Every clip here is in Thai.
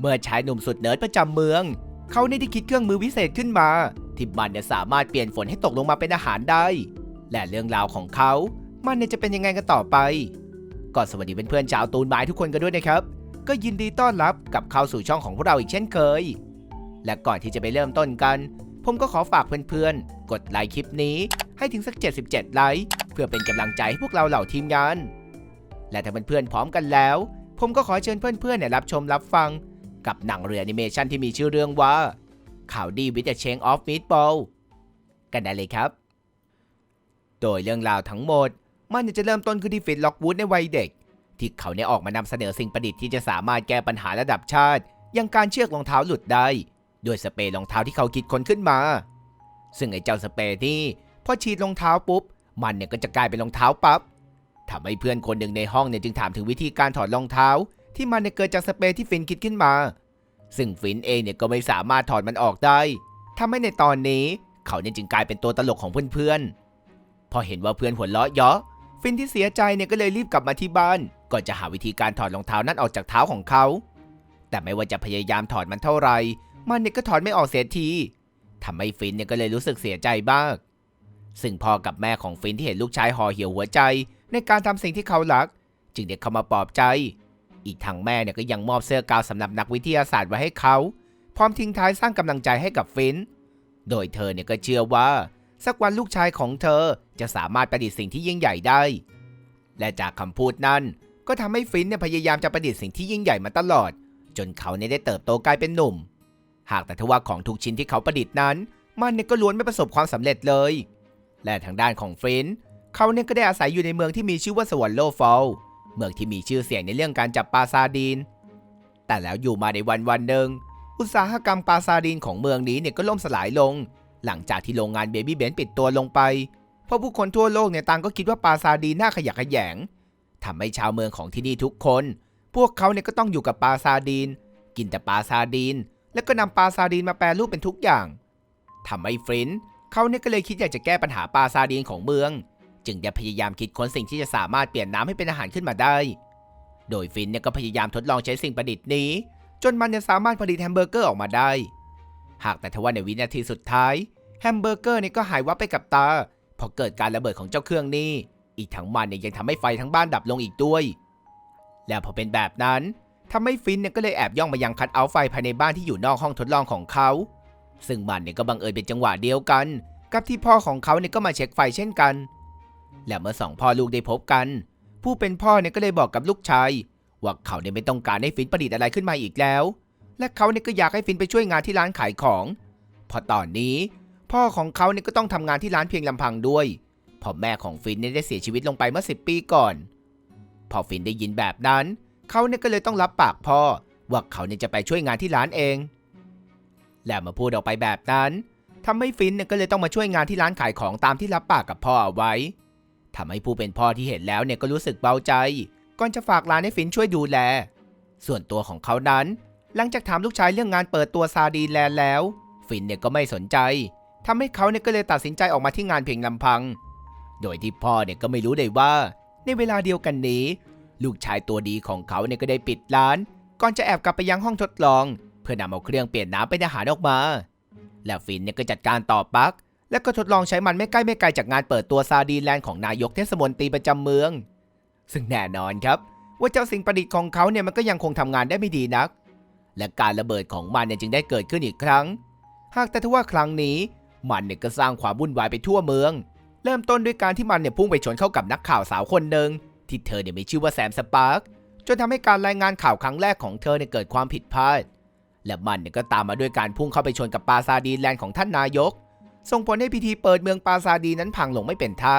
เมื่อชายหนุ่มสุดเนิร์ดประจำเมือง เขาได้คิดเครื่องมือวิเศษขึ้นมา ที่มันเนี่ยสามารถเปลี่ยนฝนให้ตกลงมาเป็นอาหารได้ และเรื่องราวของเขามันจะเป็นยังไงกันต่อไป ก็สวัสดีเพื่อนๆชาวตูนไม้ทุกคนกันด้วยนะครับ ก็ยินดีต้อนรับกับเข้าสู่ช่องของพวกเราอีกเช่นเคย และก่อนที่จะไปเริ่มต้นกัน ผมก็ขอฝากเพื่อนๆ กดไลค์คลิปนี้ให้ถึงสัก 77 ไลค์เพื่อเป็นกำลังใจให้พวกเราเหล่าทีมงาน และถ้าเพื่อนๆพร้อมกันแล้ว ผมก็ขอเชิญเพื่อนๆเนี่ยรับชมรับฟัง กับหนังเรือแอนิเมชันที่มีชื่อเรื่องว่าข่าวดีวิ t เชงออฟมิดบอลกันได้เลยครับ โดยเรื่องราวทั้งหมด มันจะเริ่มต้นขึ้นที่ฟิตล็อกวูดในวัยเด็ก ที่เขาเนี่ยออกมานำเสนอสิ่งประดิษฐ์ที่จะสามารถแก้ปัญหาระดับชาติ อย่างการเชือกรองเท้าหลุดได้ด้วยสเปรย์รองเท้าที่เขาคิดค้นขึ้นมา ซึ่งไอ้เจ้าสเปรย์นี่พอฉีดรองเท้าปุ๊บ มันเนี่ยก็จะกลายเป็นรองเท้าปั๊บทำให้เพื่อนคนหนึ่งในห้องเนี่ยจึงถามถึงวิธีการถอดรองเท้า ที่มันเนี่ยเกิดจากสเปรย์ที่ฟินคิดขึ้นมา ซึ่งฟินเองเนี่ยก็ไม่สามารถถอดมันออกได้ทำให้ในตอนนี้เขาเนี่ยจึงกลายเป็นตัวตลกของเพื่อนๆ พอเห็นว่าเพื่อนหัวเราะเยาะฟินที่เสียใจเนี่ยก็เลยรีบกลับมาที่บ้านก่อนจะหาวิธีการถอดรองเท้านั้นออกจากเท้าของเขา แต่ไม่ว่าจะพยายามถอดมันเท่าไหร่มันเนี่ยก็ถอดไม่ออกเสียทีทำให้ฟินเนี่ยก็เลยรู้สึกเสียใจบ้างซึ่งพ่อกับแม่ของฟินที่เห็นลูกชายห่อเหี่ยวหัวใจ ในการทำสิ่งที่เขารัก จึงเด็กเข้ามาปลอบใจ อีกทางแม่เนี่ยก็ยังมอบเสื้อกาวสำหรับนักวิทยาศาสตร์ไว้ให้เขา พร้อมทิ้งท้ายสร้างกำลังใจให้กับฟิน โดยเธอเนี่ยก็เชื่อว่า สักวันลูกชายของเธอจะสามารถประดิษฐ์สิ่งที่ยิ่งใหญ่ได้ และจากคำพูดนั้น ก็ทำให้ฟินเนี่ยพยายามจะประดิษฐ์สิ่งที่ยิ่งใหญ่มาตลอด จนเขาเนี่ยได้เติบโตกลายเป็นหนุ่ม หากแต่ทว่าของทุกชิ้นที่เขาประดิษฐ์นั้น มันเนี่ยก็ล้วนไม่ประสบความสำเร็จเลย และทางด้านของฟินเขาเนี่ยก็ได้อาศัยอยู่ในเมืองที่มีชื่อว่าสวรรค์โลฟอล เมืองที่มีชื่อเสียงในเรื่องการจับปลาซาดีน แต่แล้วอยู่มาในวันวันหนึ่งอุตสาหกรรมปลาซาดีนของเมืองนี้เนี่ยก็ล่มสลายลง หลังจากที่โรงงานเบบี้เบนปิดตัวลงไป เพราะผู้คนทั่วโลกเนี่ยต่างก็คิดว่าปลาซาดีนน่าขยะแขยงทำให้ชาวเมืองของที่นี่ทุกคน พวกเขาเนี่ยก็ต้องอยู่กับปลาซาดีน กินแต่ปลาซาดีน แล้วก็นำปลาซาดีนมาแปรรูปเป็นทุกอย่างทำให้ฟรินเขาเนี่ยก็เลยคิดอยากจะแก้ปัญหาปลาซาดีนของเมือง จึงได้พยายามคิดค้นสิ่งที่จะสามารถเปลี่ยนน้ำให้เป็นอาหารขึ้นมาได้ โดยฟินเนี่ยก็พยายามทดลองใช้สิ่งประดิษฐ์นี้ จนมันจะสามารถผลิตแฮมเบอร์เกอร์ออกมาได้ หากแต่ทว่าในวินาทีสุดท้ายแฮมเบอร์เกอร์เนี่ยก็หายวับไปกับตาเพราะเกิดการระเบิดของเจ้าเครื่องนี้ อีกทั้งมันเนี่ยยังทำให้ไฟทั้งบ้านดับลงอีกด้วย แล้วพอเป็นแบบนั้นทำให้ฟินเนี่ยก็เลยแอบย่องมายังคัดเอาไฟภายในบ้านที่อยู่นอกห้องทดลองของเขา ซึ่งมันเนี่ยก็บังเอิญเป็นจังหวะเดียวกัน กับที่พ่อของเขาเนี่ยก็มาเช็คไฟเช่นกัน และเมื่อสองพ่อลูกได้พบกัน ผู้เป็นพ่อเนี่ยก็เลยบอกกับลูกชายว่าเขาเนี่ยไม่ต้องการให้ฟินประดิษฐ์อะไรขึ้นมาอีกแล้ว และเขาเนี่ยก็อยากให้ฟินไปช่วยงานที่ร้านขายของเพราะตอนนี้ พ่อของเขาเนี่ยก็ต้องทำงานที่ร้านเพียงลำพังด้วยเพราะแม่ของฟินเนี่ยได้เสียชีวิตลงไปเมื่อสิปีก่อน พอฟินได้ยินแบบนั้น เขาเนี่ยก็เลยต้องรับปากพ่อว่าเขาเนี่ยจะไปช่วยงานที่ร้านเอง และมาพูดออกไปแบบนั้นทำให้ฟินเนี่ยก็เลยต้องมาช่วยงานที่ร้านขายของตามที่รับปากกับพ่อเอาไว้ ทำให้ผู้เป็นพ่อที่เห็นแล้วเนี่ยก็รู้สึกเบาใจ ก่อนจะฝากร้านให้ฟินช่วยดูแล ส่วนตัวของเขานั้น หลังจากถามลูกชายเรื่องงานเปิดตัวซาดีแลนด์แล้ว ฟินเนี่ยก็ไม่สนใจทำให้เขาเนี่ยก็เลยตัดสินใจออกมาที่งานเพียงลำพัง โดยที่พ่อเนี่ยก็ไม่รู้เลยว่า ในเวลาเดียวกันนี้ ลูกชายตัวดีของเขาเนี่ยก็ได้ปิดร้าน ก่อนจะแอบกลับไปยังห้องทดลอง เพื่อนำเอาเครื่องเปลี่ยนน้ำเป็นอาหารออกมา และฟินเนี่ยก็จัดการต่อปลั๊ก และก็ทดลองใช้มันไม่ใกล้ไม่ไกลจากงานเปิดตัวซาดีแลนด์ของนายกเทศมนตรีประจำเมือง ซึ่งแน่นอนครับ ว่าเจ้าสิ่งประดิษฐ์ของเขาเนี่ยมันก็ยังคงทำงานได้ไม่ดีนัก และการระเบิดของมันเนี่ยจึงได้เกิดขึ้นอีกครั้ง หากแต่ทว่าครั้งนี้ มันเนี่ยก็สร้างความวุ่นวายไปทั่วเมือง เริ่มต้นด้วยการที่มันเนี่ยพุ่งไปชนเข้ากับนักข่าวสาวคนหนึ่งที่เธอเนี่ยมีชื่อว่าแซมสปาร์กจนทำให้การรายงานข่าวครั้งแรกของเธอเนี่ยเกิดความผิดพลาด และมันเนี่ยก็ตามมาด้วยการพุ่งเข้าไปชนกับปราซาดีแลนด์ของท่านนายก ส่งผลให้พิธีเปิดเมืองปราซาดีนั้นพังลงไม่เป็นท่า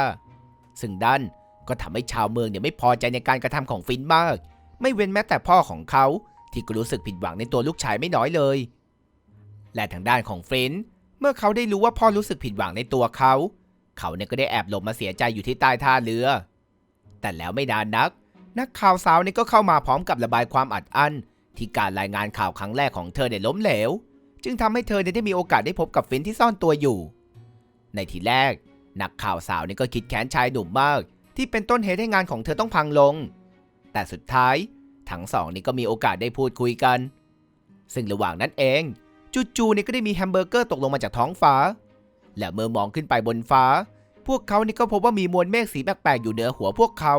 ซึ่งด้านก็ทำให้ชาวเมืองเนี่ยไม่พอใจในการกระทำของฟินมาก ไม่เว้นแม้แต่พ่อของเขาที่ก็รู้สึกผิดหวังในตัวลูกชายไม่น้อยเลย และทางด้านของฟินเมื่อเขาได้รู้ว่าพ่อรู้สึกผิดหวังในตัวเขา เขาเนี่ยก็ได้แอบหลบมาเสียใจอยู่ที่ใต้ท่าเรือ แต่แล้วไม่นานนัก นักข่าวสาวนี่ก็เข้ามาพร้อมกับระบายความอัดอั้นที่การรายงานข่าวครั้งแรกของเธอเนี่ยล้มเหลว จึงทำให้เธอได้มีโอกาสได้พบกับฟินที่ซ่อนตัวอยู่ ในทีแรก นักข่าวสาวนี่ก็คิดแค้นชายหนุ่มมาก ที่เป็นต้นเหตุให้งานของเธอต้องพังลง แต่สุดท้ายทั้งสองนี่ก็มีโอกาสได้พูดคุยกัน ซึ่งระหว่างนั้นเองจู่ๆนี่ก็ได้มีแฮมเบอร์เกอร์ตกลงมาจากท้องฟ้า และเมื่อมองขึ้นไปบนฟ้า พวกเขานี่ก็พบว่ามีมวลเมฆสีแปลกๆอยู่เหนือหัวพวกเขา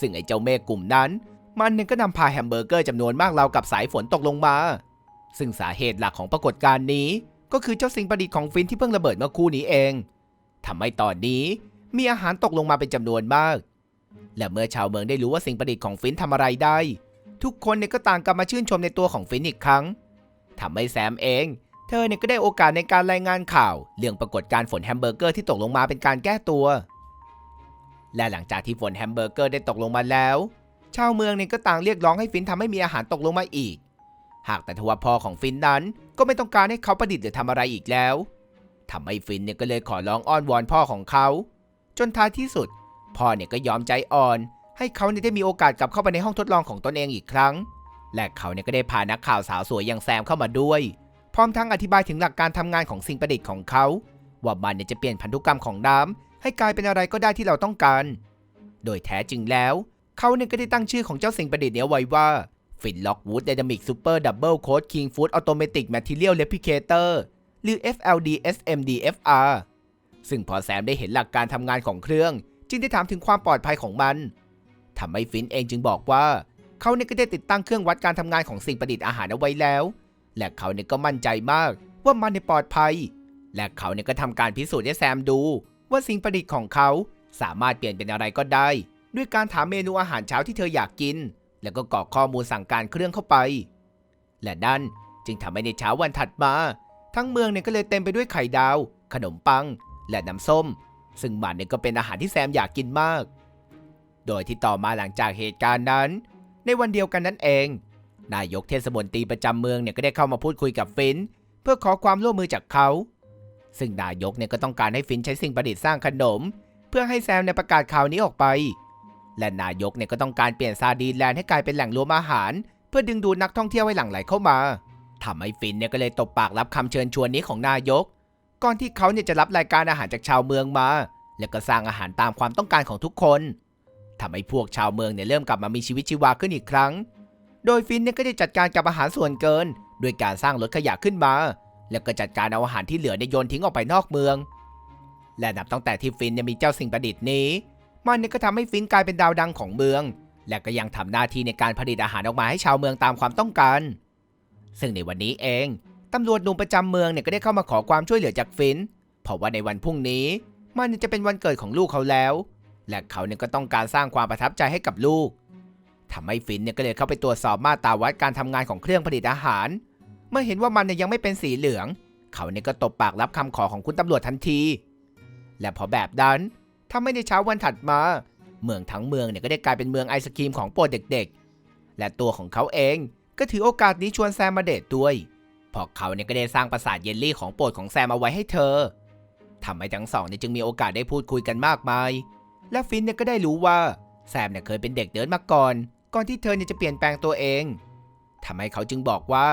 ซึ่งไอ้เจ้าเมฆกลุ่มนั้น มันนี่ก็นำพาแฮมเบอร์เกอร์จำนวนมากราวกับสายฝนตกลงมา ซึ่งสาเหตุหลักของปรากฏการณ์นี้ ก็คือเจ้าสิ่งประดิษฐ์ของฟินที่เพิ่งระเบิดเมื่อคู่นี้เองทำให้ตอนนี้มีอาหารตกลงมาเป็นจำนวนมาก และเมื่อชาวเมืองได้รู้ว่าสิ่งประดิษฐ์ของฟินทำอะไรได้ ทุกคนเนี่ยก็ต่างกลับมาชื่นชมในตัวของฟินอีกครั้งทำให้แซมเอง เธอเนี่ยก็ได้โอกาสในการรายงานข่าว เรื่องปรากฏการณ์ฝนแฮมเบอร์เกอร์ที่ตกลงมาเป็นการแก้ตัว และหลังจากที่ฝนแฮมเบอร์เกอร์ได้ตกลงมาแล้ว ชาวเมืองเนี่ยก็ต่างเรียกร้องให้ฟินทำให้มีอาหารตกลงมาอีก หากแต่ทว่าพ่อของฟินนั้นก็ไม่ต้องการให้เขาประดิษฐ์หรือทำอะไรอีกแล้วทำให้ฟินเนี่ยก็เลยขอร้องอ้อนวอนพ่อของเขา จนท้ายที่สุด พ่อเนี่ยก็ยอมใจอ่อน ให้เขาเนี่ยได้มีโอกาสกลับเข้าไปในห้องทดลองของตนเองอีกครั้ง และเขาเนี่ยก็ได้พานักข่าวสาวสวยอย่างแซมเข้ามาด้วย พร้อมทั้งอธิบายถึงหลักการทำงานของสิ่งประดิษฐ์ของเขา ว่ามันเนี่ยจะเปลี่ยนพันธุกรรมของน้ำให้กลายเป็นอะไรก็ได้ที่เราต้องการ โดยแท้จริงแล้ว เขาเนี่ยก็ได้ตั้งชื่อของเจ้าสิ่งประดิษฐ์เนี้ยไว้ว่า ฟินล็อกวูด d ด n มิกซูเปอร์ดับเบิลโค้ดคิงฟู้ดออโตเมติกแมทเทียลเลพิเคเตอร์หรือ FLDSMDFR ซึ่งพอแซมได้เห็นหลักการทำงานของเครื่อง จึงได้ถามถึงความปลอดภัยของมันทำให้ฟินเองจึงบอกว่าเขาเนี่ยก็ได้ติดตั้งเครื่องวัดการทำงานของสิ่งประดิษฐ์อาหารเอาไว้แล้ว และเขาเนี่ยก็มั่นใจมากว่ามันเนี่ยปลอดภัย และเขาเนี่ยก็ทำการพิสูจน์ให้แซมดู ว่าสิ่งประดิษฐ์ของเขาสามารถเปลี่ยนเป็นอะไรก็ได้ ด้วยการถามเมนูอาหารเช้าที่เธออยากกิน แล้วก็กรอกข้อมูลสั่งการเครื่องเข้าไป และนั่นจึงทำให้ในเช้าวันถัดมา ทั้งเมืองเนี่ยก็เลยเต็มไปด้วยไข่ดาว ขนมปัง และน้ำส้ม ซึ่งมันเนี่ยก็เป็นอาหารที่แซมอยากกินมาก โดยที่ต่อมาหลังจากเหตุการณ์นั้น ในวันเดียวกันนั้นเอง นายกเทศมนตรีประจำเมืองเนี่ยก็ได้เข้ามาพูดคุยกับฟิน เพื่อขอความร่วมมือจากเขา ซึ่งนายกเนี่ยก็ต้องการให้ฟินใช้สิ่งประดิษฐ์สร้างขนม เพื่อให้แซมในประกาศข่าวนี้ออกไป และนายกเนี่ยก็ต้องการเปลี่ยนซาดีนแลนด์ให้กลายเป็นแหล่งรวมอาหาร เพื่อดึงดูดนักท่องเที่ยวให้หลั่งไหลเข้ามาทำให้ฟินเนี่ยก็เลยตบปากรับคำเชิญชวนนี้ของนายก ก่อนที่เขาเนี่ยจะรับรายการอาหารจากชาวเมืองมา แล้วก็สร้างอาหารตามความต้องการของทุกคนทำให้พวกชาวเมืองเนี่ยเริ่มกลับมามีชีวิตชีวาขึ้นอีกครั้ง โดยฟินเนี่ยก็ได้จัดการกับอาหารส่วนเกิน ด้วยการสร้างรถขยะขึ้นมา แล้วก็จัดการเอาอาหารที่เหลือในยโยนทิ้งออกไปนอกเมือง และนับตั้งแต่ที่ฟินเนี่ยมีเจ้าสิ่งประดิษฐ์นี้ มันเนี่ยก็ทำให้ฟินกลายเป็นดาวดังของเมือง และก็ยังทำหน้าที่ในการผลิตอาหารออกมาให้ชาวเมืองตามความต้องการ ซึ่งในวันนี้เองตำรวจหนุ่มประจำเมืองเนี่ยก็ได้เข้ามาขอความช่วยเหลือจากฟินเพราะว่าในวันพรุ่งนี้ มันจะเป็นวันเกิดของลูกเขาแล้ว และเขาเนี่ยก็ต้องการสร้างความประทับใจให้กับลูกทำให้ฟินเนี่ยก็เลยเข้าไปตรวจสอบมาตราวัดการทำงานของเครื่องผลิตอาหาร เมื่อเห็นว่ามันเนี่ยยังไม่เป็นสีเหลือง เขาเนี่ยก็ตบปากรับคำขอของคุณตำรวจทันที และพอแบบนั้น ทำให้ในเช้าวันถัดมา เมืองทั้งเมืองเนี่ยก็ได้กลายเป็นเมืองไอศครีมของโปรดเด็กๆ และตัวของเขาเองก็ถือโอกาสนี้ชวนแซมมาเดทด้วยเพราะเขาเนี่ยก็ได้สร้างปราสาทเยลลี่ของโปรดของแซมเอาไว้ให้เธอทำให้ทั้งสองเนี่ยจึงมีโอกาสได้พูดคุยกันมากมาย และฟินเนี่ยก็ได้รู้ว่าแซมเนี่ยเคยเป็นเด็กเดินมาก่อน ก่อนที่เธอเนี่ยจะเปลี่ยนแปลงตัวเองทำให้เขาจึงบอกว่า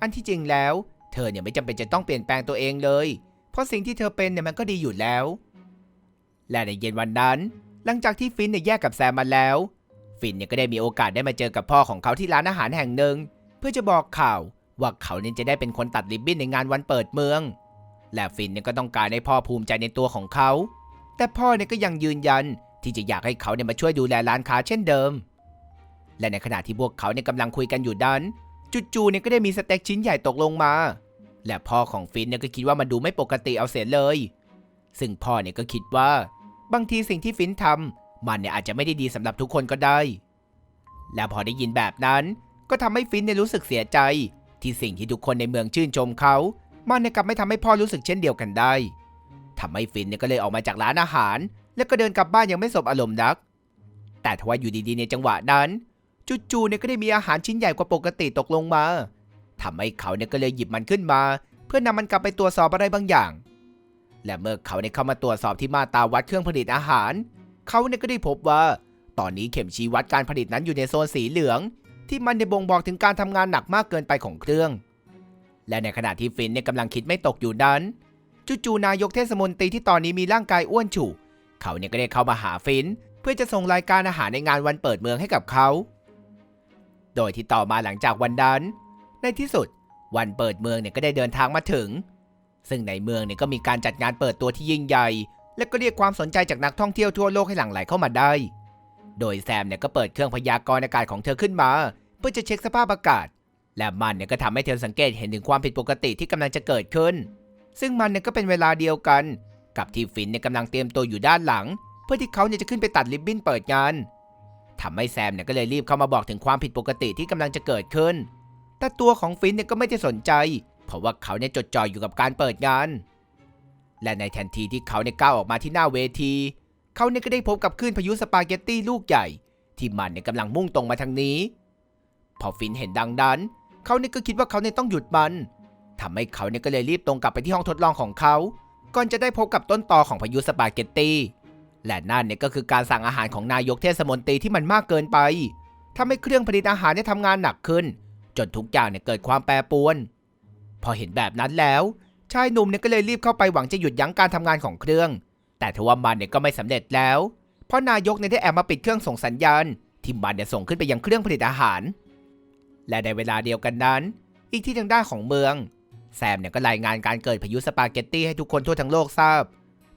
อันที่จริงแล้ว เธอเนี่ยไม่จำเป็นจะต้องเปลี่ยนแปลงตัวเองเลย เพราะสิ่งที่เธอเป็นเนี่ยมันก็ดีอยู่แล้ว และในเย็นวันนั้น หลังจากที่ฟินเนี่ยแยกกับแซมมาแล้ว ฟินเนี่ยก็ได้มีโอกาสได้มาเจอกับพ่อของเขาที่ร้านอาหารแห่งหนึ่ง เพื่อจะบอกข่าวว่าเขาเนี่ยจะได้เป็นคนตัดริบบิ้นในงานวันเปิดเมือง และฟินเนี่ยก็ต้องการให้พ่อภูมิใจในตัวของเขา แต่พ่อเนี่ยก็ยังยืนยันที่จะอยากให้เขาเนี่ยมาช่วยดูแลร้านค้าเช่นเดิม และในขณะที่พวกเขาเนี่ยกำลังคุยกันอยู่นั้นจู่ๆเนี่ยก็ได้มีสเต็กชิ้นใหญ่ตกลงมา และพ่อของฟินเนี่ยก็คิดว่ามันดูไม่ปกติเอาเสียเลย ซึ่งพ่อเนี่ยก็คิดว่า บางทีสิ่งที่ฟินทำมันเนี่ยอาจจะไม่ได้ดีสำหรับทุกคนก็ได้ และพอได้ยินแบบนั้น ก็ทำให้ฟินเนี่ยรู้สึกเสียใจ ที่สิ่งที่ทุกคนในเมืองชื่นชมเขา มันเนี่ยกลับไม่ทำให้พ่อรู้สึกเช่นเดียวกันได้ทำให้ฟินเนี่ยก็เลยออกมาจากร้านอาหาร แล้วก็เดินกลับบ้านยังไม่สบอารมณ์นัก แต่ทว่าอยู่ดีๆในจังหวะนั้นจู่ๆเนี่ยก็ได้มีอาหารชิ้นใหญ่กว่าปกติตกลงมาทำให้เขาเนี่ยก็เลยหยิบมันขึ้นมา เพื่อนำมันกลับไปตรวจสอบอะไรบางอย่าง และเมื่อเขาเนี่ยเข้ามาตรวจสอบที่มาตราวัดเครื่องผลิตอาหาร เขาเนี่ยก็ได้พบว่า ตอนนี้เข็มชี้วัดการผลิตนั้นอยู่ในโซนสีเหลือง ที่มันได้บ่งบอกถึงการทำงานหนักมากเกินไปของเครื่อง และในขณะที่ฟินเนี่ยกำลังคิดไม่ตกอยู่นั้นจู่ๆนายกเทศมนตรีที่ตอนนี้มีร่างกายอ้วนฉุเขาเนี่ยก็ได้เข้ามาหาฟิน เพื่อจะส่งรายการอาหารในงานวันเปิดเมืองให้กับเขา โดยที่ต่อมาหลังจากวันนั้น ในที่สุดวันเปิดเมืองเนี่ยก็ได้เดินทางมาถึง ซึ่งในเมืองเนี่ยก็มีการจัดงานเปิดตัวที่ยิ่งใหญ่ และก็เรียกความสนใจจากนักท่องเที่ยวทั่วโลกให้หลั่งไหลเข้ามาได้ โดยแซมเนี่ยก็เปิดเครื่องพยากรณ์อากาศของเธอขึ้นมา เพื่อจะเช็คสภาพอากาศ และมันเนี่ยก็ทำให้เธอสังเกตเห็นถึงความผิดปกติที่กำลังจะเกิดขึ้น ซึ่งมันเนี่ยก็เป็นเวลาเดียวกัน กับที่ฟินเนี่ยกำลังเตรียมตัวอยู่ด้านหลัง เพื่อที่เขาเนี่ยจะขึ้นไปตัดริบบิ้นเปิดงานทำให้แซมเนี่ยก็เลยรีบเข้ามาบอกถึงความผิดปกติที่กำลังจะเกิดขึ้น แต่ตัวของฟินเนี่ยก็ไม่ได้สนใจ เพราะว่าเขาเนี่ยจดจ่ออยู่กับการเปิดงาน และในทันทีที่เขาเนี่ยก้าวออกมาที่หน้าเวที เขาเนี่ยก็ได้พบกับคลื่นพายุสปาเกตตี้ลูกใหญ่ ที่มันเนี่ยกำลังมุ่งตรงมาทางนี้ พอฟินเห็นดังนั้น เขาเนี่ยก็คิดว่าเขาเนี่ยต้องหยุดมันทำให้เขาเนี่ยก็เลยรีบตรงกลับไปที่ห้องทดลองของเขา ก่อนจะได้พบกับต้นตอของพายุสปาเกตตี้ และนั่นเนี่ยก็คือการสั่งอาหารของนายกเทศมนตรีที่มันมากเกินไปทำให้เครื่องผลิตอาหารเนี่ยทำงานหนักขึ้น จนทุกอย่างเนี่ยเกิดความแปรปรวน พอเห็นแบบนั้นแล้ว ชายหนุ่มเนี่ยก็เลยรีบเข้าไปหวังจะหยุดยั้งการทำงานของเครื่อง แต่ทว่ามันเนี่ยก็ไม่สำเร็จแล้ว เพราะนายกเนี่ยได้แอบมาปิดเครื่องส่งสัญญาณที่มันเนี่ยส่งขึ้นไปยังเครื่องผลิตอาหาร และในเวลาเดียวกันนั้น อีกที่ทางด้านของเมือง แซมเนี่ยก็รายงานการเกิดพายุสปาเกตตี้ให้ทุกคนทั่วทั้งโลกทราบ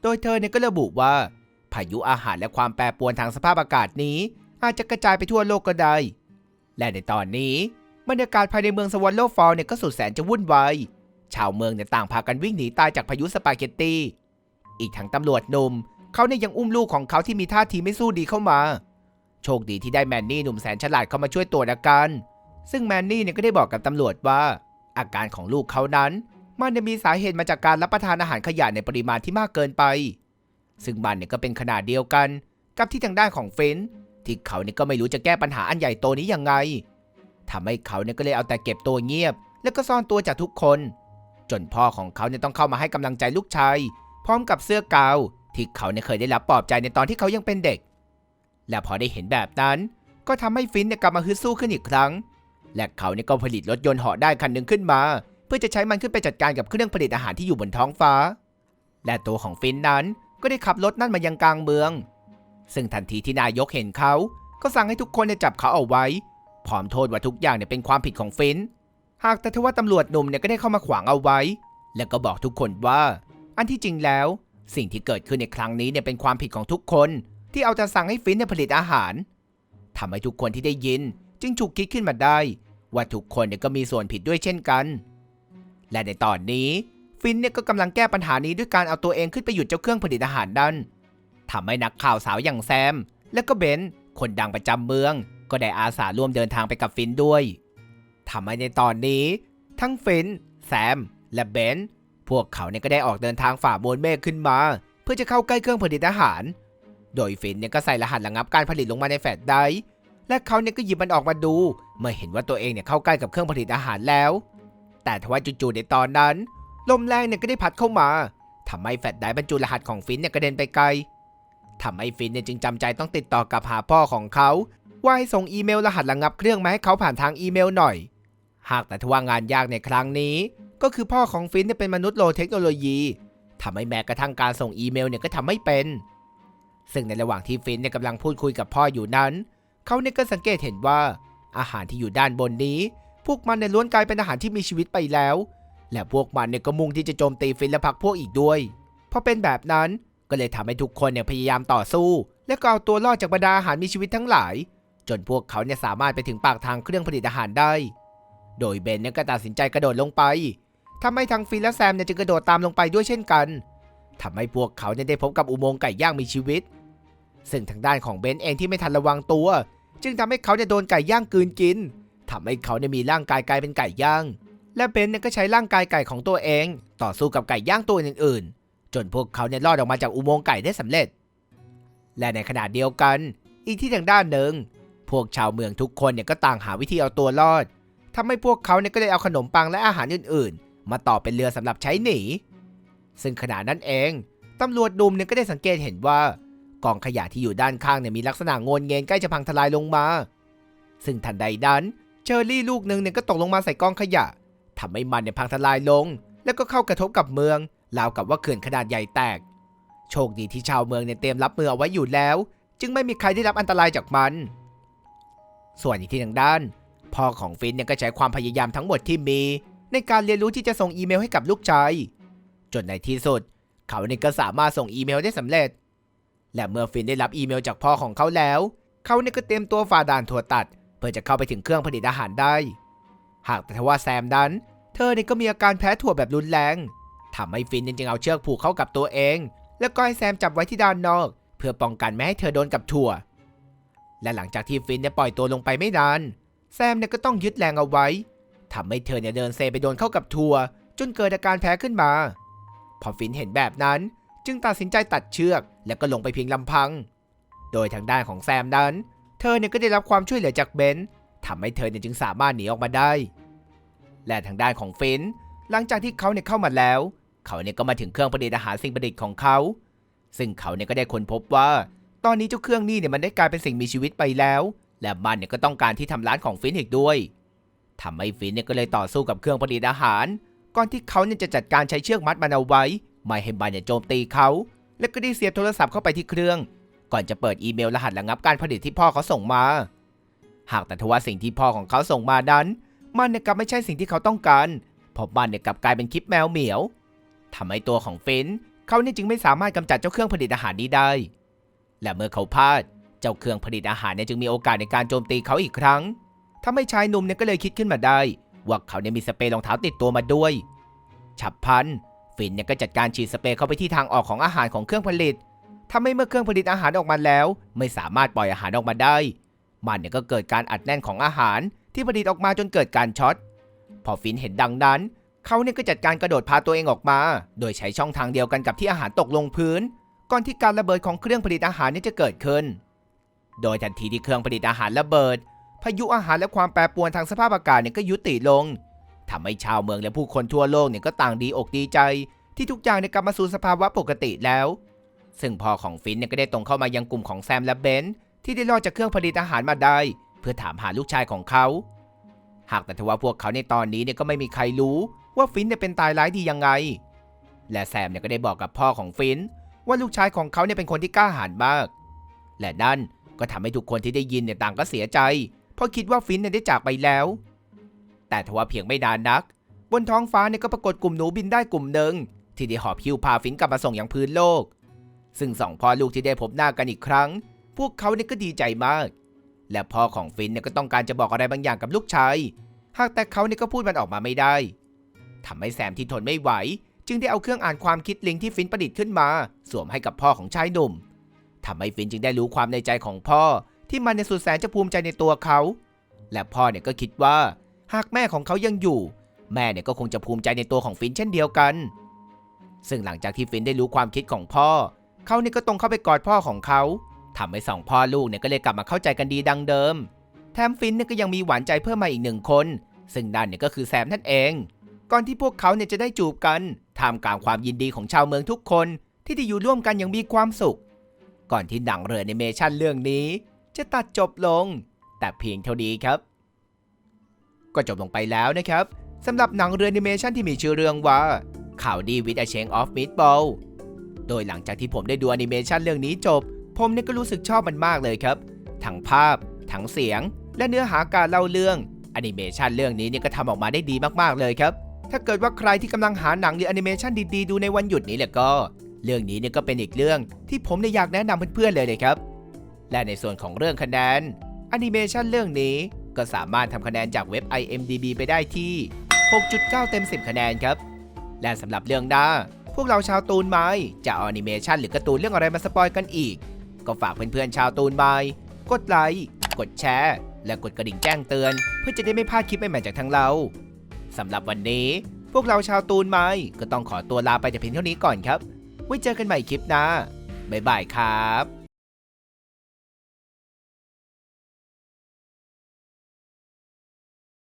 โดยเธอเนี่ยก็ระบุว่า พายุอาหารและความแปรปรวนทางสภาพอากาศนี้ อาจจะกระจายไปทั่วโลกก็ได้ และในตอนนี้ บรรยากาศภายในเมืองสวอลโลฟอลเนี่ยก็สุดแสนจะวุ่นวาย ชาวเมืองเนี่ยต่างพากันวิ่งหนีตายจากพายุสปาเกตตีอีกทั้งตำรวจหนุ่มเขาเนี่ยยังอุ้มลูกของเขาที่มีท่าทีไม่สู้ดีเข้ามา โชคดีที่ได้แมนนี่หนุ่มแสนฉลาดเข้ามาช่วยตรวจอาการซึ่งแมนนี่เนี่ยก็ได้บอกกับตำรวจว่า อาการของลูกเขานั้น มันจะมีสาเหตุมาจากการรับประทานอาหารขยะในปริมาณที่มากเกินไป ซึ่งมันเนี่ยก็เป็นขนาดเดียวกัน กับที่ทางด้านของเฟนที่เขาเนี่ยก็ไม่รู้จะแก้ปัญหาอันใหญ่โตนี้ยังไง ทำให้เขาเนี่ยก็เลยเอาแต่เก็บตัวเงียบ แล้วก็ซ่อนตัวจากทุกคน จนพ่อของเขาเนี่ยต้องเข้ามาให้กำลังใจลูกชายพร้อมกับเสื้อกาวที่เขาเนี่ยเคยได้รับปลอบใจในตอนที่เขายังเป็นเด็ก และพอได้เห็นแบบนั้น ก็ทำให้ฟินเนี่ยกลับมาฮึดสู้ขึ้นอีกครั้ง และเขาเนี่ยก็ผลิตรถยนต์เหาะได้คันหนึ่งขึ้นมา เพื่อจะใช้มันขึ้นไปจัดการกับเครื่องผลิตอาหารที่อยู่บนท้องฟ้า และตัวของฟินนั้นก็ได้ขับรถนั่นมายังกลางเมือง ซึ่งทันทีที่นายกเห็นเขา ก็สั่งให้ทุกคนเนี่ยจับเขาเอาไว้ พร้อมโทษว่าทุกอย่างเนี่ยเป็นความผิดของฟิน หากแต่ทว่าตำรวจหนุ่มเนี่ยก็ได้เข้ามาขวางเอาไว้ และก็บอกทุกคนว่า อันที่จริงแล้ว สิ่งที่เกิดขึ้นในครั้งนี้เนี่ยเป็นความผิดของทุกคน ที่เอาแต่สั่งให้ฟินเนี่ยผลิตอาหารทำให้ทุกคนที่ได้ยิน จึงฉุกคิดขึ้นมาได้ ว่าทุกคนเนี่ยก็มีส่วนผิดด้วยเช่นกัน และในตอนนี้ฟินเนี่ยก็กำลังแก้ปัญหานี้ด้วยการเอาตัวเองขึ้นไปหยุดเจ้าเครื่องผลิตอาหารดันทำให้นักข่าวสาวอย่างแซม และก็เบนคนดังประจำเมือง ก็ได้อาสาร่วมเดินทางไปกับฟินด้วยทำให้ในตอนนี้ ทั้งฟินแซม และเบนซ์พวกเขาเนี่ยก็ได้ออกเดินทางฝ่ามวลเมฆขึ้นมา เพื่อจะเข้าใกล้เครื่องผลิตอาหาร โดยฟินเนี่ยก็ใส่รหัสระงับการผลิตลงมาในแฟลชไดร์และเขาเนี่ยก็หยิบมันออกมาดู เมื่อเห็นว่าตัวเองเนี่ยเข้าใกล้กับเครื่องผลิตอาหารแล้ว แต่ทว่าจู่ๆในตอนนั้น ลมแรงเนี่ยก็ได้พัดเข้ามาทำให้แฟลชไดร์บรรจุรหัสของฟินเนี่ยกระเด็นไปไกลทำให้ฟินเนี่ยจึงจำใจต้องติดต่อกับหาพ่อของเขา ว่าให้ส่งอีเมลรหัสระงับเครื่องมาให้เขาผ่านทางอีเมลหน่อย หากแต่ทว่างานยากในครั้งนี้ ก็คือพ่อของฟินเนี่ยเป็นมนุษย์โลเทคโนโลยีทำให้แม้กระทั่งการส่งอีเมลเนี่ยก็ทำไม่เป็น ซึ่งในระหว่างที่ฟินเนี่ยกำลังพูดคุยกับพ่ออยู่นั้น เขาเนี่ยก็สังเกตเห็นว่า อาหารที่อยู่ด้านบนนี้ พวกมันเนี่ยล้วนกลายเป็นอาหารที่มีชีวิตไปแล้ว และพวกมันเนี่ยก็มุ่งที่จะโจมตีฟินและพักพวกอีกด้วยพอเป็นแบบนั้นก็เลยทำให้ทุกคนเนี่ยพยายามต่อสู้ และก็เอาตัวรอดจากบรรดาอาหารมีชีวิตทั้งหลาย จนพวกเขาเนี่ยสามารถไปถึงปากทางเครื่องผลิตอาหารได้ โดยเบนเนี่ยก็ตัดสินใจกระโดดลงไปทำให้ทั้งฟินและแซมเนี่ยจึงกระโดดตามลงไปด้วยเช่นกันทำให้พวกเขาเนี่ยได้พบกับอุโมงค์ไก่ย่างมีชีวิต ซึ่งทางด้านของเบนเองที่ไม่ทันระวังตัว จึงทำให้เขาเนี่ยโดนไก่ย่างกืนกินทำให้เขาเนี่ยมีร่างกายกลายเป็นไก่ย่าง และเบนเนี่ยก็ใช้ร่างกายไก่ของตัวเอง ต่อสู้กับไก่ย่างตัวอื่นๆ จนพวกเขาเนี่ยรอดออกมาจากอุโมงค์ไก่ได้สำเร็จ และในขณะเดียวกัน อีกที่ทางด้านหนึ่ง พวกชาวเมืองทุกคนเนี่ยก็ต่างหาวิธีเอาตัวรอดทำให้พวกเขาเนี่ยก็ได้เอาขนมปังและอาหารอื่นๆ มาต่อเป็นเรือสำหรับใช้หนี ซึ่งขณะนั้นเองตำรวจดุมเนี่ยก็ได้สังเกตเห็นว่ากองขยะที่อยู่ด้านข้างเนี่ยมีลักษณะโงนเงนใกล้จะพังทลายลงมา ซึ่งทันใดนั้นเชอร์รี่ลูกหนึ่งเนี่ยก็ตกลงมาใส่กองขยะทำให้มันเนี่ยพังทลายลง แล้วก็เข้ากระทบกับเมืองราวกับว่าเขื่อนขนาดใหญ่แตก โชคดีที่ชาวเมืองเนี่ยเตรียมรับมือเอาไว้อยู่แล้ว จึงไม่มีใครได้รับอันตรายจากมัน ส่วนอีกที่ทางด้านพ่อของฟินเนี่ยก็ใช้ความพยายามทั้งหมดที่มี ในการเรียนรู้ที่จะส่งอีเมลให้กับลูกชายจนในที่สุด เขาเนี่ยก็สามารถส่งอีเมลได้สำเร็จ และเมื่อฟินได้รับอีเมลจากพ่อของเขาแล้ว เขาเนี่ยก็เตรียมตัวฝ่าด่านถั่วตัด เพื่อจะเข้าไปถึงเครื่องผลิตอาหารได้ หากแต่ทว่าแซมดันเธอเนี่ยก็มีอาการแพ้ถั่วแบบรุนแรงทำให้ฟินจึงเอาเชือกผูกเข้ากับตัวเอง แล้วก็ให้แซมจับไว้ที่ด้านนอก เพื่อป้องกันไม่ให้เธอโดนกับถั่ว และหลังจากที่ฟินเนี่ยปล่อยตัวลงไปไม่นานแซมเนี่ยก็ต้องยึดแรงเอาไว้ทำให้เธอเนี่ยเดินเซไปโดนเข้ากับถั่วจนเกิดอาการแพ้ขึ้นมา พอฟินเห็นแบบนั้น จึงตัดสินใจตัดเชือก แล้วก็ลงไปเพียงลำพัง โดยทางด้านของแซมนั้น เธอเนี่ยก็ได้รับความช่วยเหลือจากเบนทำให้เธอเนี่ยจึงสามารถหนีออกมาได้ และทางด้านของฟิน หลังจากที่เขาเนี่ยเข้ามาแล้ว เขาเนี่ยก็มาถึงเครื่องประดิษฐ์อาหารสิ่งประดิษฐ์ของเขา ซึ่งเขาเนี่ยก็ได้ค้นพบว่า ตอนนี้เจ้าเครื่องนี้เนี่ยมันได้กลายเป็นสิ่งมีชีวิตไปแล้ว และมันเนี่ยก็ต้องการที่ทำร้านของฟินอีกด้วยทำให้ฟินเนี่ยก็เลยต่อสู้กับเครื่องประดิษฐ์อาหาร ก่อนที่เขาเนี่ยจะจัดการใช้เชือกมัดมันเอาไว้ ไม่ให้มันเนี่ยโจมตีเขา และก็ได้เสียบโทรศัพท์เข้าไปที่เครื่อง ก่อนจะเปิดอีเมลรหัสระงับการผลิตที่พ่อเขาส่งมา หากแต่ทว่าสิ่งที่พ่อของเขาส่งมานั้น มันเนี่ยกลับไม่ใช่สิ่งที่เขาต้องการเพราะมันเนี่ยกลับกลายเป็นคลิปแมวเหมียวทำให้ตัวของฟินเขาเนี่ยจึงไม่สามารถกำจัดเจ้าเครื่องผลิตอาหารนี้ได้ และเมื่อเขาพลาด เจ้าเครื่องผลิตอาหารเนี่ยจึงมีโอกาสในการโจมตีเขาอีกครั้งทำให้ชายหนุ่มเนี่ยก็เลยคิดขึ้นมาได้ ว่าเขาเนี่ยมีสเปรย์รองเท้าติดตัวมาด้วย ฉับพลันฟินเนี่ยก็จัดการฉีดสเปรย์เข้าไปที่ทางออกของอาหารของเครื่องผลิตทำให้เมื่อเครื่องผลิตอาหารออกมาแล้ว ไม่สามารถปล่อยอาหารออกมาได้ มันเนี่ยก็เกิดการอัดแน่นของอาหารที่ผลิตออกมาจนเกิดการช็อต พอฟินเห็นดังนั้น เขาเนี่ยก็จัดการกระโดดพาตัวเองออกมา โดยใช้ช่องทางเดียวกันกับที่อาหารตกลงพื้น ก่อนที่การระเบิดของเครื่องผลิตอาหารนี่จะเกิดขึ้น โดยทันทีที่เครื่องผลิตอาหารระเบิด พายุอาหารและความแปรปรวนทางสภาพอากาศเนี่ยก็ยุติลงทำให้ชาวเมืองและผู้คนทั่วโลกเนี่ยก็ต่างดีอกดีใจ ที่ทุกอย่างเนี่ยกลับมาสู่สภาวะปกติแล้ว ซึ่งพ่อของฟินเนี่ยก็ได้ตรงเข้ามายังกลุ่มของแซมและเบนซ์ที่ได้รอดจากเครื่องผลิตอาหารมาได้ เพื่อถามหาลูกชายของเขา หากแต่ทว่าพวกเขาในตอนนี้เนี่ยก็ไม่มีใครรู้ว่าฟินเนี่ยเป็นตายร้ายดียังไง และแซมเนี่ยก็ได้บอกกับพ่อของฟิน ว่าลูกชายของเขาเนี่ยเป็นคนที่กล้าหาญมาก และนั่นก็ทำให้ทุกคนที่ได้ยินเนี่ยต่างก็เสียใจ เพราะคิดว่าฟินเนี่ยได้จากไปแล้ว แต่ทว่าเพียงไม่นานนัก บนท้องฟ้าเนี่ยก็ปรากฏกลุ่มหนูบินได้กลุ่มหนึ่งที่ได้หอบพิ้วพาฟินกลับมาส่งยังพื้นโลก ซึ่งสองพ่อลูกที่ได้พบหน้ากันอีกครั้ง พวกเขาเนี่ยก็ดีใจมาก และพ่อของฟินเนี่ยก็ต้องการจะบอกอะไรบางอย่างกับลูกชาย หากแต่เขาเนี่ยก็พูดมันออกมาไม่ได้ทำให้แซมที่ทนไม่ไหว จึงได้เอาเครื่องอ่านความคิดลิงที่ฟินประดิษฐ์ขึ้นมา สวมให้กับพ่อของชายหนุ่มทำให้ฟินจึงได้รู้ความในใจของพ่อ ที่มันในสุดแสนจะภูมิใจในตัวเขา และพ่อเนี่ยก็คิดว่า หากแม่ของเขายังอยู่ แม่เนี่ยก็คงจะภูมิใจในตัวของฟินเช่นเดียวกัน ซึ่งหลังจากที่ฟินได้รู้ความคิดของพ่อ เขาเนี่ยก็ตรงเข้าไปกอดพ่อของเขาทำให้สองพ่อลูกเนี่ยก็เลยกลับมาเข้าใจกันดีดังเดิม แถมฟินเนี่ยก็ยังมีหวานใจเพิ่มมาอีกหนึ่งคน ซึ่งนั่นเนี่ยก็คือแซมนั่นเอง ก่อนที่พวกเขาเนี่ยจะได้จูบกันท่ามกลางความยินดีของชาวเมืองทุกคนที่ได้อยู่ร่วมกันอย่างมีความสุข ก่อนที่หนังเรือแอนิเมชันเรื่องนี้ จะตัดจบลง แต่เพียงเท่านี้ครับ ก็จบลงไปแล้วนะครับสำหรับหนังเรือนิเมชันที่มีชื่อเรื่องว่าข่าวดีวิด a Chain of Meatball โดยหลังจากที่ผมได้ดูแอนิเมชันเรื่องนี้จบ ผมเนี่ยก็รู้สึกชอบมันมากเลยครับ ทั้งภาพ ทั้งเสียง และเนื้อหาการเล่าเรื่องแอนิเมชันเรื่องนี้เนี่ยก็ทำออกมาได้ดีมากๆเลยครับ ถ้าเกิดว่าใครที่กำลังหาหนังหรือแอนิเมชันดีๆ ดูในวันหยุดนี้แหละก็ เรื่องนี้เนี่ยก็เป็นอีกเรื่องที่ผมเนี่ยอยากแนะนำเพื่อนๆเลยเลยครับ และในส่วนของเรื่องคะแนนแอนิเมชันเรื่องนี้ก็สามารถทำคะแนนจากเว็บ IMDB ไปได้ที่ 6.9 เต็ม 10 คะแนนครับ และสำหรับเรื่องหน้า พวกเราชาวตูนไม้จะเอาแอนิเมชันหรือการ์ตูนเรื่องอะไรมาสปอยกันอีก ก็ฝากเพื่อนๆชาวตูนไม้กดไลค์กดแชร์ และกดกระดิ่งแจ้งเตือน เพื่อจะได้ไม่พลาดคลิปใหม่ๆจากทางเรา สำหรับวันนี้ พวกเราชาวตูนไม้ก็ต้องขอตัวลาไปแต่เพียงเท่านี้ก่อนครับ ไว้เจอกันใหม่คลิปหน้าบ๊ายบายครับ